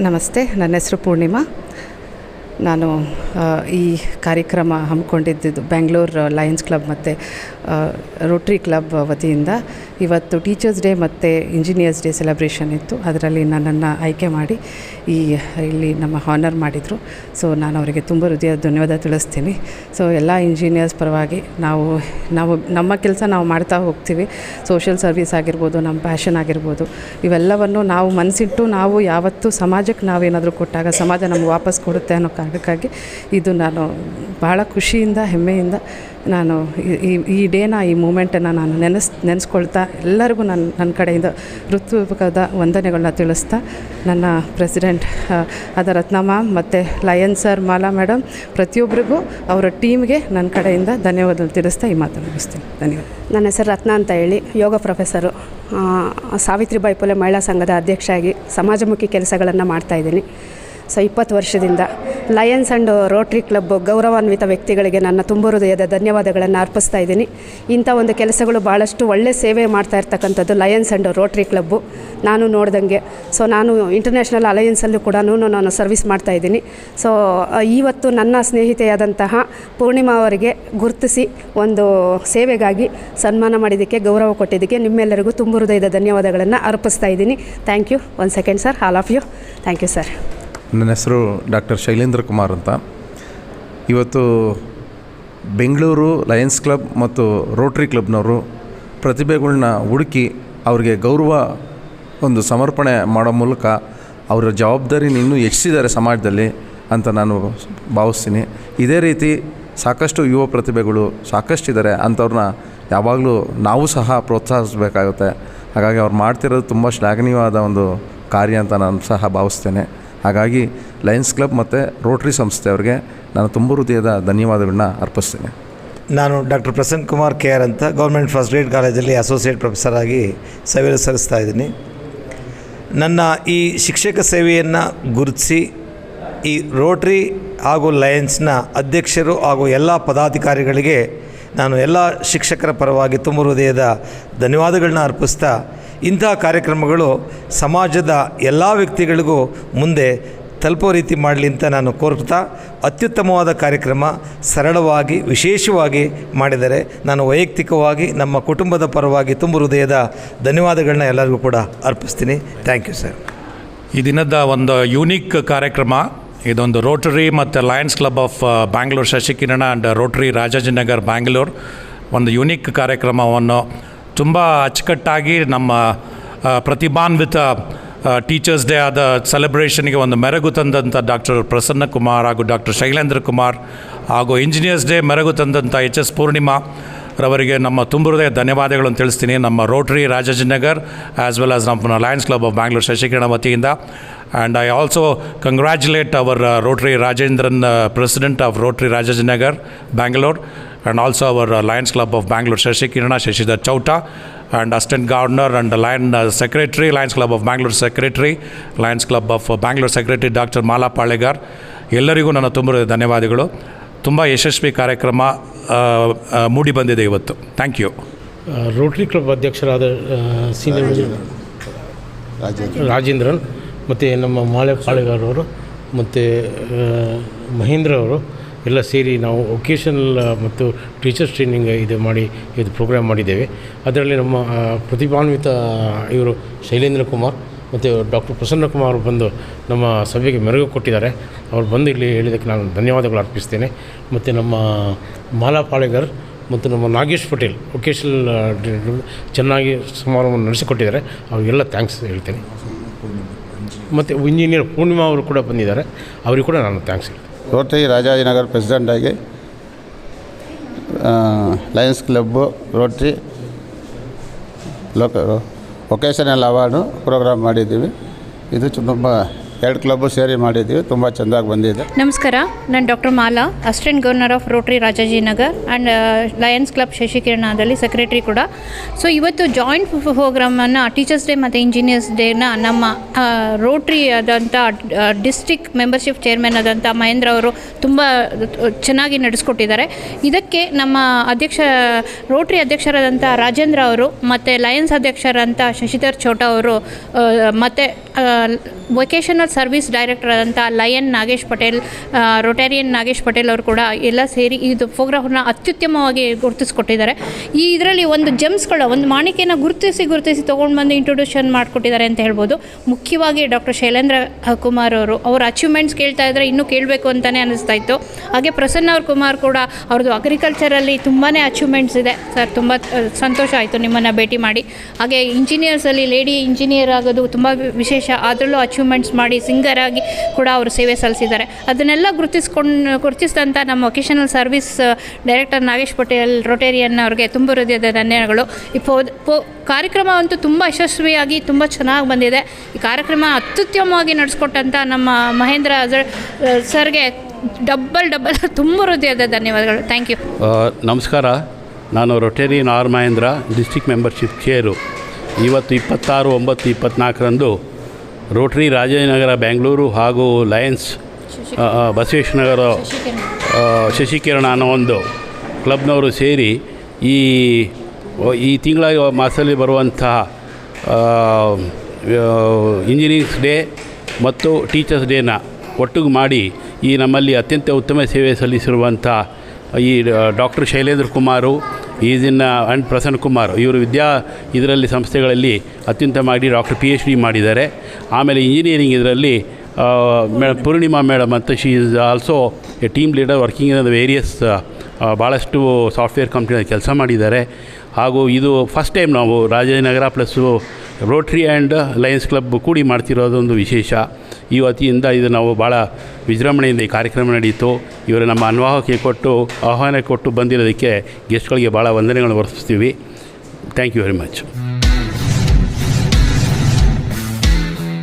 ನಮಸ್ತೆ ನನ್ನ ಹೆಸರು ಪೂರ್ಣಿಮಾ. ನಾನು ಈ ಕಾರ್ಯಕ್ರಮ ಹಮ್ಮಿಕೊಂಡಿದ್ದು ಬ್ಯಾಂಗ್ಳೂರು ಲಯನ್ಸ್ ಕ್ಲಬ್ ಮತ್ತು ರೋಟ್ರಿ ಕ್ಲಬ್ ವತಿಯಿಂದ. ಇವತ್ತು ಟೀಚರ್ಸ್ ಡೇ ಮತ್ತು ಇಂಜಿನಿಯರ್ಸ್ ಡೇ ಸೆಲೆಬ್ರೇಷನ್ ಇತ್ತು. ಅದರಲ್ಲಿ ನನ್ನನ್ನು ಆಯ್ಕೆ ಮಾಡಿ ಈ, ಇಲ್ಲಿ ನಮ್ಮ ಹಾನರ್ ಮಾಡಿದರು. ಸೊ ನಾನು ಅವರಿಗೆ ತುಂಬ ಹೃದಯ ಧನ್ಯವಾದ ತಿಳಿಸ್ತೀನಿ. ಸೊ ಎಲ್ಲ ಇಂಜಿನಿಯರ್ಸ್ ಪರವಾಗಿ ನಾವು ನಾವು, ನಮ್ಮ ಕೆಲಸ ನಾವು ಮಾಡ್ತಾ ಹೋಗ್ತೀವಿ. ಸೋಷಿಯಲ್ ಸರ್ವಿಸ್ ಆಗಿರ್ಬೋದು, ನಮ್ಮ ಪ್ಯಾಷನ್ ಆಗಿರ್ಬೋದು. ಇವೆಲ್ಲವನ್ನು ನಾವು ಮನಸ್ಸಿಟ್ಟು ನಾವು ಯಾವತ್ತೂ ಸಮಾಜಕ್ಕೆ ನಾವೇನಾದರೂ ಕೊಟ್ಟಾಗ ಸಮಾಜ ನಮ್ಗೆ ವಾಪಸ್ ಕೊಡುತ್ತೆ ಅನ್ನೋ ಕಾರಣಕ್ಕಾಗಿ ಇದು ನಾನು ಭಾಳ ಖುಷಿಯಿಂದ, ಹೆಮ್ಮೆಯಿಂದ ನಾನು ಈ- ಈ ಡೇನ, ಈ ಮೂಮೆಂಟನ್ನು ನಾನು ನೆನೆಸ್, ನೆನೆಸ್ಕೊಳ್ತಾ ಎಲ್ಲರಿಗೂ ನನ್ನ ನನ್ನ ಕಡೆಯಿಂದ ಹೃತ್ಪೂರ್ವಕದ ವಂದನೆಗಳನ್ನ ತಿಳಿಸ್ತಾ ನನ್ನ ಪ್ರೆಸಿಡೆಂಟ್ ಅದ ರತ್ನಮ್ಮ ಮತ್ತು ಲಯನ್ ಸರ್ ಮಾಲಾ ಮೇಡಮ್ ಪ್ರತಿಯೊಬ್ಬರಿಗೂ ಅವರ ಟೀಮ್ಗೆ ನನ್ನ ಕಡೆಯಿಂದ ಧನ್ಯವಾದ ತಿಳಿಸ್ತಾ ಈ ಮಾತನ್ನು ಮುಗಿಸ್ತೀನಿ. ಧನ್ಯವಾದ. ನನ್ನ ಹೆಸರು ರತ್ನ ಅಂತ ಹೇಳಿ, ಯೋಗ ಪ್ರೊಫೆಸರು. ಸಾವಿತ್ರಿಬಾಯಿ ಪುಲೆ ಮಹಿಳಾ ಸಂಘದ ಅಧ್ಯಕ್ಷರಾಗಿ ಸಮಾಜಮುಖಿ ಕೆಲಸಗಳನ್ನು ಮಾಡ್ತಾಯಿದ್ದೀನಿ ಸೊ, ಇಪ್ಪತ್ತು ವರ್ಷದಿಂದ ಲಯನ್ಸ್ ಆ್ಯಂಡ್ ರೋಟ್ರಿ ಕ್ಲಬ್ ಗೌರವಾನ್ವಿತ ವ್ಯಕ್ತಿಗಳಿಗೆ ನನ್ನ ತುಂಬ ಹೃದಯದ ಧನ್ಯವಾದಗಳನ್ನು ಅರ್ಪಿಸ್ತಾ ಇದ್ದೀನಿ. ಇಂಥ ಒಂದು ಕೆಲಸಗಳು ಭಾಳಷ್ಟು ಒಳ್ಳೆ ಸೇವೆ ಮಾಡ್ತಾ ಇರ್ತಕ್ಕಂಥದ್ದು ಲಯನ್ಸ್ ಆ್ಯಂಡ್ ರೋಟ್ರಿ ಕ್ಲಬ್ಬು ನಾನು ನೋಡ್ದಂಗೆ, ಸೊ ನಾನು ಇಂಟರ್ನ್ಯಾಷನಲ್ ಅಲಯನ್ಸಲ್ಲೂ ಕೂಡ ನಾನು ಸರ್ವಿಸ್ ಮಾಡ್ತಾ ಇದ್ದೀನಿ. ಸೊ ಇವತ್ತು ನನ್ನ ಸ್ನೇಹಿತೆಯಾದಂತಹ ಪೂರ್ಣಿಮಾ ಅವರಿಗೆ ಗುರುತಿಸಿ ಒಂದು ಸೇವೆಗಾಗಿ ಸನ್ಮಾನ ಮಾಡಿದ್ದಕ್ಕೆ, ಗೌರವ ಕೊಟ್ಟಿದ್ದಕ್ಕೆ ನಿಮ್ಮೆಲ್ಲರಿಗೂ ತುಂಬ ಹೃದಯದ ಧನ್ಯವಾದಗಳನ್ನು ಅರ್ಪಿಸ್ತಾ ಇದ್ದೀನಿ. Thank you one second sir all of you. Thank you sir. ನನ್ನ ಹೆಸರು ಡಾಕ್ಟರ್ ಶೈಲೇಂದ್ರ ಕುಮಾರ್ ಅಂತ. ಇವತ್ತು ಬೆಂಗಳೂರು ಲಯನ್ಸ್ ಕ್ಲಬ್ ಮತ್ತು ರೋಟ್ರಿ ಕ್ಲಬ್ನವರು ಪ್ರತಿಭೆಗಳನ್ನ ಹುಡುಕಿ ಅವ್ರಿಗೆ ಗೌರವ ಒಂದು ಸಮರ್ಪಣೆ ಮಾಡೋ ಮೂಲಕ ಅವರ ಜವಾಬ್ದಾರಿನ ಇನ್ನೂ ಹೆಚ್ಚಿಸಿದ್ದಾರೆ ಸಮಾಜದಲ್ಲಿ ಅಂತ ನಾನು ಭಾವಿಸ್ತೀನಿ. ಇದೇ ರೀತಿ ಸಾಕಷ್ಟು ಯುವ ಪ್ರತಿಭೆಗಳು ಸಾಕಷ್ಟಿದ್ದಾರೆ ಅಂಥವ್ರನ್ನ ಯಾವಾಗಲೂ ನಾವು ಸಹ ಪ್ರೋತ್ಸಾಹಿಸಬೇಕಾಗುತ್ತೆ. ಹಾಗಾಗಿ ಅವ್ರು ಮಾಡ್ತಿರೋದು ತುಂಬ ಶ್ಲಾಘನೀಯವಾದ ಒಂದು ಕಾರ್ಯ ಅಂತ ನಾನು ಸಹ ಭಾವಿಸ್ತೇನೆ. ಹಾಗಾಗಿ ಲಯನ್ಸ್ ಕ್ಲಬ್ ಮತ್ತು ರೋಟ್ರಿ ಸಂಸ್ಥೆಯವ್ರಿಗೆ ನಾನು ತುಂಬ ಹೃದಯದ ಧನ್ಯವಾದಗಳನ್ನ ಅರ್ಪಿಸ್ತೇನೆ. ನಾನು doctor Prasanna Kumar K R ಅಂತ ಗೌರ್ಮೆಂಟ್ ಫಸ್ಟ್ ಗ್ರೇಡ್ ಕಾಲೇಜಲ್ಲಿ ಅಸೋಸಿಯೇಟ್ ಪ್ರೊಫೆಸರ್ ಆಗಿ ಸೇವೆ ಸಲ್ಲಿಸ್ತಾ ಇದ್ದೀನಿ. ನನ್ನ ಈ ಶಿಕ್ಷಕ ಸೇವೆಯನ್ನು ಗುರುತಿಸಿ ಈ ರೋಟ್ರಿ ಹಾಗೂ ಲಯನ್ಸ್ನ ಅಧ್ಯಕ್ಷರು ಹಾಗೂ ಎಲ್ಲ ಪದಾಧಿಕಾರಿಗಳಿಗೆ ನಾನು ಎಲ್ಲ ಶಿಕ್ಷಕರ ಪರವಾಗಿ ತುಂಬ ಹೃದಯದ ಧನ್ಯವಾದಗಳನ್ನ ಅರ್ಪಿಸ್ತಾ ಇಂತಹ ಕಾರ್ಯಕ್ರಮಗಳು ಸಮಾಜದ ಎಲ್ಲ ವ್ಯಕ್ತಿಗಳಿಗೂ ಮುಂದೆ ತಲುಪೋ ರೀತಿ ಮಾಡಲಿ ಅಂತ ನಾನು ಕೋರ್ತಾ ಅತ್ಯುತ್ತಮವಾದ ಕಾರ್ಯಕ್ರಮ ಸರಳವಾಗಿ, ವಿಶೇಷವಾಗಿ ಮಾಡಿದರೆ ನಾನು ವೈಯಕ್ತಿಕವಾಗಿ ನಮ್ಮ ಕುಟುಂಬದ ಪರವಾಗಿ ತುಂಬ ಹೃದಯದ ಧನ್ಯವಾದಗಳನ್ನ ಎಲ್ಲರಿಗೂ ಕೂಡ ಅರ್ಪಿಸ್ತೀನಿ. ಥ್ಯಾಂಕ್ ಯು ಸರ್ ಈ ದಿನದ ಒಂದು ಯೂನಿಕ್ ಕಾರ್ಯಕ್ರಮ, ಇದೊಂದು ರೋಟರಿ ಮತ್ತು Lions club of Bangalore Shashikirana and Rotary Rajajinagar Bangalore ಒಂದು ಯೂನಿಕ್ ಕಾರ್ಯಕ್ರಮವನ್ನು ತುಂಬ ಅಚ್ಚುಕಟ್ಟಾಗಿ ನಮ್ಮ ಪ್ರತಿಭಾನ್ವಿತ ಟೀಚರ್ಸ್ ಡೇ ಆದ ಸೆಲೆಬ್ರೇಷನ್ಗೆ ಒಂದು ಮೆರಗು ತಂದಂಥ ಡಾಕ್ಟರ್ ಪ್ರಸನ್ನ ಕುಮಾರ್ ಹಾಗೂ ಡಾಕ್ಟರ್ ಶೈಲೇಂದ್ರ ಕುಮಾರ್ ಹಾಗೂ ಇಂಜಿನಿಯರ್ಸ್ ಡೇ ಮೆರಗು ತಂದಂಥ ಎಚ್ ಎಸ್ ಪೂರ್ಣಿಮಾ ರವರಿಗೆ ನಮ್ಮ ತುಂಬ ಹೃದಯ ಧನ್ಯವಾದಗಳನ್ನು ತಿಳಿಸ್ತೀನಿ. ನಮ್ಮ Rotary Rajajinagar as well as ನಮ್ಮ Lions club of Bangalore Shashikirana ವತಿಯಿಂದ. And I also congratulate our Rotary Rajendran president of Rotary Rajajinagar Bangalore and also our Lions club of Bangalore Shashikirana Shashidhar Chouta and assistant governor and Lion secretary Lions club of Bangalore secretary Lions club of Bangalore secretary doctor Mala Palegar ಎಲ್ಲರಿಗೂ ನನ್ನ ತುಂಬ ಧನ್ಯವಾದಗಳು. ತುಂಬ ಯಶಸ್ವಿ ಕಾರ್ಯಕ್ರಮ ಆ, ಆ, ಮೂಡಿ ಬಂದಿದೆ ಇವತ್ತು. ಥ್ಯಾಂಕ್ ಯು ರೋಟರಿ ಕ್ಲಬ್ ಅಧ್ಯಕ್ಷರಾದ ಸೀನಿಯರ್ ರಾಜೇಂದ್ರನ್. ಮತ್ತು ನಮ್ಮ ಮಾಲೆ ಪಾಳೆಗಾರವರು ಮತ್ತು ಮಹೇಂದ್ರ ಅವರು ಎಲ್ಲ ಸೇರಿ ನಾವು ವೊಕೇಶನಲ್ ಮತ್ತು ಟೀಚರ್ಸ್ ಟ್ರೈನಿಂಗ್ ಇದು ಮಾಡಿ, ಇದು ಪ್ರೋಗ್ರಾಮ್ ಮಾಡಿದ್ದೇವೆ. ಅದರಲ್ಲಿ ನಮ್ಮ ಪ್ರತಿಭಾನ್ವಿತ ಇವರು ಶೈಲೇಂದ್ರ ಕುಮಾರ್ ಮತ್ತು ಡಾಕ್ಟರ್ ಪ್ರಸನ್ನ ಕುಮಾರ್ ಅವರು ಬಂದು ನಮ್ಮ ಸಭೆಗೆ ಮೆರಗು ಕೊಟ್ಟಿದ್ದಾರೆ. ಅವರು ಬಂದು ಇಲ್ಲಿ ಹೇಳಿದ್ದಕ್ಕೆ ನಾನು ಧನ್ಯವಾದಗಳು ಅರ್ಪಿಸ್ತೇನೆ. ಮತ್ತು ನಮ್ಮ ಮಾಲಾ ಪಾಳೆಗರ್ ಮತ್ತು ನಮ್ಮ ನಾಗೇಶ್ ಪಟೇಲ್ ವೊಕೇಶನಲ್ ಚೆನ್ನಾಗಿ ಸಮಾರಂಭವನ್ನು ನಡೆಸಿಕೊಟ್ಟಿದ್ದಾರೆ. ಅವರಿಗೆಲ್ಲ ಥ್ಯಾಂಕ್ಸ್ ಹೇಳ್ತೇನೆ. ಮತ್ತು ಇಂಜಿನಿಯರ್ ಪೂರ್ಣಿಮಾ ಅವರು ಕೂಡ ಬಂದಿದ್ದಾರೆ. ಅವರಿಗೂ ಕೂಡ ನಾನು ಥ್ಯಾಂಕ್ಸ್ ಹೇಳ್ತೀನಿ. Rotary Rajajinagar ಪ್ರೆಸಿಡೆಂಟಾಗಿ Lions club Rotary vocational award programme ಮಾಡಿದ್ದೀವಿ. ಇದು ತುಂಬ ಎರಡು ಕ್ಲಬ್ ಸೇರಿ ಮಾಡಿದ್ದೀವಿ, ತುಂಬ ಚೆಂದಾಗಿ ಬಂದಿದೆ. ನಮಸ್ಕಾರ, ನಾನು doctor Mala, assistant governor of Rotary Rajajinagar and Lions club ಶಶಿಕಿರಣದಲ್ಲಿ secretary ಕೂಡ. ಸೊ, ಇವತ್ತು ಜಾಯಿಂಟ್ ಪ್ರೋಗ್ರಾಮನ್ನು ಟೀಚರ್ಸ್ ಡೇ ಮತ್ತು ಇಂಜಿನಿಯರ್ಸ್ ಡೇನ ನಮ್ಮ ರೋಟ್ರಿ ಆದಂಥ ಡಿಸ್ಟಿಕ್ ಮೆಂಬರ್ಶಿಪ್ ಚೇರ್ಮನ್ ಆದಂಥ ಮಹೇಂದ್ರ ಅವರು ತುಂಬ ಚೆನ್ನಾಗಿ ನಡೆಸ್ಕೊಟ್ಟಿದ್ದಾರೆ. ಇದಕ್ಕೆ ನಮ್ಮ ಅಧ್ಯಕ್ಷ, ರೋಟ್ರಿ ಅಧ್ಯಕ್ಷರಾದಂಥ ರಾಜೇಂದ್ರ ಅವರು ಮತ್ತು ಲಯನ್ಸ್ ಅಧ್ಯಕ್ಷರಂಥ ಶಶಿಧರ್ ಚೋಟ ಅವರು ಮತ್ತು ವೊಕೇಶನಲ್ ಸರ್ವಿಸ್ ಡೈರೆಕ್ಟರ್ ಆದಂಥ ಲಯನ್ ನಾಗೇಶ್ ಪಟೇಲ್ ರೊಟೇರಿಯನ್ ನಾಗೇಶ್ ಪಟೇಲ್ ಅವರು ಕೂಡ ಎಲ್ಲ ಸೇರಿ ಇದು ಪ್ರೋಗ್ರಾಮ್ನ ಅತ್ಯುತ್ತಮವಾಗಿ ಗುರುತಿಸ್ಕೊಟ್ಟಿದ್ದಾರೆ. ಈ ಇದರಲ್ಲಿ ಒಂದು ಜೆಮ್ಸ್ಗಳ ಒಂದು ಮಾಣಿಕೆನ ಗುರುತಿಸಿ ಗುರುತಿಸಿ ತೊಗೊಂಡು ಬಂದು ಇಂಟ್ರೊಡ್ಯೂಷನ್ ಮಾಡಿಕೊಟ್ಟಿದ್ದಾರೆ ಅಂತ ಹೇಳ್ಬೋದು. ಮುಖ್ಯವಾಗಿ ಡಾಕ್ಟರ್ ಶೈಲೇಂದ್ರ ಕುಮಾರ್ ಅವರು, ಅವರ ಅಚೀವ್ಮೆಂಟ್ಸ್ ಕೇಳ್ತಾ ಇದ್ದರೆ ಇನ್ನೂ ಕೇಳಬೇಕು ಅಂತಲೇ ಅನ್ನಿಸ್ತಾ ಇತ್ತು. ಹಾಗೆ ಪ್ರಸನ್ನ ಅವ್ರ ಕುಮಾರ್ ಕೂಡ ಅವ್ರದ್ದು ಅಗ್ರಿಕಲ್ಚರಲ್ಲಿ ತುಂಬಾ ಅಚೀವ್ಮೆಂಟ್ಸ್ ಇದೆ. ಸರ್, ತುಂಬ ಸಂತೋಷ ಆಯಿತು ನಿಮ್ಮನ್ನು ಭೇಟಿ ಮಾಡಿ. ಹಾಗೆ ಇಂಜಿನಿಯರ್ಸಲ್ಲಿ ಲೇಡಿ ಇಂಜಿನಿಯರ್ ಆಗೋದು ತುಂಬ ವಿಶೇಷ ಅದರಲ್ಲೂ ಅಚೀವ್ಮೆಂಟ್ಸ್ ಮಾಡಿ ಸಿಂಗರಾಗಿ ಕೂಡ ಅವರು ಸೇವೆ ಸಲ್ಲಿಸಿದ್ದಾರೆ. ಅದನ್ನೆಲ್ಲ ಗುರುತಿಸ್ಕೊಂಡು ಗುರುತಿಸಿದಂಥ ನಮ್ಮ vocational service director Nagesh Patel Rotarian ಅವ್ರಿಗೆ ತುಂಬ ಹೃದಯದ ಧನ್ಯವಾದಗಳು ಈ ಪೋ, ಕಾರ್ಯಕ್ರಮ ಅಂತೂ ತುಂಬ ಯಶಸ್ವಿಯಾಗಿ ತುಂಬ ಚೆನ್ನಾಗಿ ಬಂದಿದೆ. ಈ ಕಾರ್ಯಕ್ರಮ ಅತ್ಯುತ್ತಮವಾಗಿ ನಡೆಸ್ಕೊಟ್ಟಂಥ ನಮ್ಮ ಮಹೇಂದ್ರ ಅಜರ್ ಸರ್ಗೆ ಡಬ್ಬಲ್ ಡಬ್ಬಲ್ ತುಂಬ ಹೃದಯದ ಧನ್ಯವಾದಗಳು. ಥ್ಯಾಂಕ್ ಯು ನಮಸ್ಕಾರ. ನಾನು Rotarian R Mahendra district membership chair ಇವತ್ತು ಇಪ್ಪತ್ತಾರು, ಒಂಬತ್ತು ಇಪ್ಪತ್ತ್ನಾಲ್ಕರಂದು ರೋಟರಿ ರಾಜನಗರ ಬೆಂಗಳೂರು ಹಾಗೂ ಲಯನ್ಸ್ ಬಸವೇಶ್ವರನಗರ ಶಶಿಕಿರಣ. ಅನ್ನೋ ಒಂದು ಕ್ಲಬ್ನವರು ಸೇರಿ ಈ ಈ ತಿಂಗಳ ಮಾಸದಲ್ಲಿ ಬರುವಂತಹ ಇಂಜಿನಿಯರಿಂಗ್ಸ್ ಡೇ ಮತ್ತು ಟೀಚರ್ಸ್ ಡೇನ ಒಟ್ಟಿಗೆ ಮಾಡಿ ಈ ನಮ್ಮಲ್ಲಿ ಅತ್ಯಂತ ಉತ್ತಮ ಸೇವೆ ಸಲ್ಲಿಸಿರುವಂಥ ಈ ಡಾಕ್ಟರ್ ಶೈಲೇಂದ್ರ ಕುಮಾರು ಈಸಿನ ಆ್ಯಂಡ್ ಪ್ರಸನ್ನ ಕುಮಾರ್ ಇವರು ವಿದ್ಯಾ ಇದರಲ್ಲಿ ಸಂಸ್ಥೆಗಳಲ್ಲಿ ಅತ್ಯಂತ ಮಾಡಿ ಡಾಕ್ಟರ್ ಪಿ ಎಚ್ ಡಿ ಮಾಡಿದ್ದಾರೆ. ಆಮೇಲೆ ಇಂಜಿನಿಯರಿಂಗ್ ಇದರಲ್ಲಿ ಮೇ, ಪೂರ್ಣಿಮಾ ಮೇಡಮ್ ಅಂತ she is also a team leader working in the various ಭಾಳಷ್ಟು ಸಾಫ್ಟ್ವೇರ್ ಕಂಪ್ನಿಯಲ್ಲಿ ಕೆಲಸ ಮಾಡಿದ್ದಾರೆ. ಹಾಗೂ ಇದು ಫಸ್ಟ್ ಟೈಮ್ ನಾವು Rajanagara plus Rotary and Lions club ಕೂಡಿ ಮಾಡ್ತಿರೋದೊಂದು ವಿಶೇಷ. ಈ ವತಿಯಿಂದ ಇದು ನಾವು ಭಾಳ ವಿಜೃಂಭಣೆಯಿಂದ ಈ ಕಾರ್ಯಕ್ರಮ ನಡೆಯಿತು ಇವರು ನಮ್ಮ ಅನ್ವಾಹಕ್ಕೆ ಕೊಟ್ಟು, ಆಹ್ವಾನ ಕೊಟ್ಟು ಬಂದಿರೋದಕ್ಕೆ ಗೆಸ್ಟ್ಗಳಿಗೆ ಭಾಳ ವಂದನೆಗಳನ್ನು ವರ್ತಿಸ್ತೀವಿ ಥ್ಯಾಂಕ್ ಯು ವೆರಿ ಮಚ್